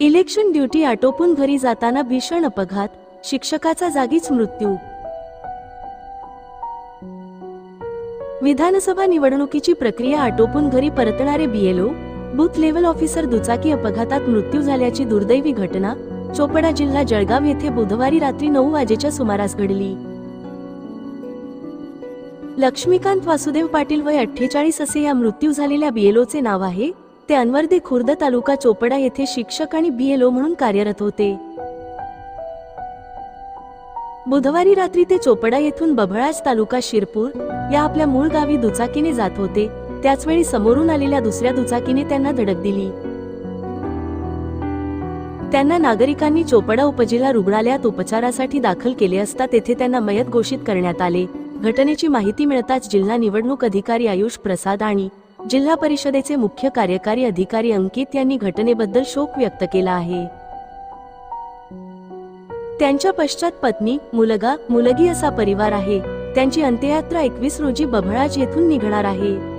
Election duty आटोपून घरी जाताना भीषण अपघात शिक्षकाचा जागीच मृत्यू. विधानसभा निवडणुकीची प्रक्रिया आटोपून घरी परतणारे बीएलओ बूथ लेवल ऑफिसर दुचाकी अपघातात मृत्यू झाल्याची दुर्दैवी घटना चोपडा जिल्हा जळगाव येथे बुधवारी रात्री नऊ वाजेच्या सुमारास घडली. लक्ष्मीकांत वासुदेव पाटील वय अठ्ठेचाळीस असे या मृत्यू झालेल्या बीएलओचे नाव आहे ते अनवर्दे खुर्द तालुका चोपडा येथे शिक्षक आणि बीएलओ म्हणून कार्यरत होते. बुधवारी रात्री ते चोपडा येथून बभळाज तालुका शिरपूर या आपल्या मूळ गावी दुचाकीने जात होते. त्याचवेळी समोरून आलेल्या दुसऱ्या दुचाकीने त्यांना धडक दिली. त्यांना नागरिकांनी चोपडा उपजिल्हा रुग्णालयात उपचारासाठी दाखल केले असता तेथे त्यांना मयत घोषित करण्यात आले. घटनेची माहिती मिळताच जिल्हा निवडणूक अधिकारी आयुष प्रसाद आणि जिल्हा परिषदेचे मुख्य कार्यकारी अधिकारी अंकित यांनी घटनेबद्दल शोक व्यक्त केला आहे. त्यांच्या पश्चात पत्नी मुलगा मुलगी असा परिवार आहे. त्यांची अंत्ययात्रा एकवीस रोजी बभळाज येथून निघणार आहे.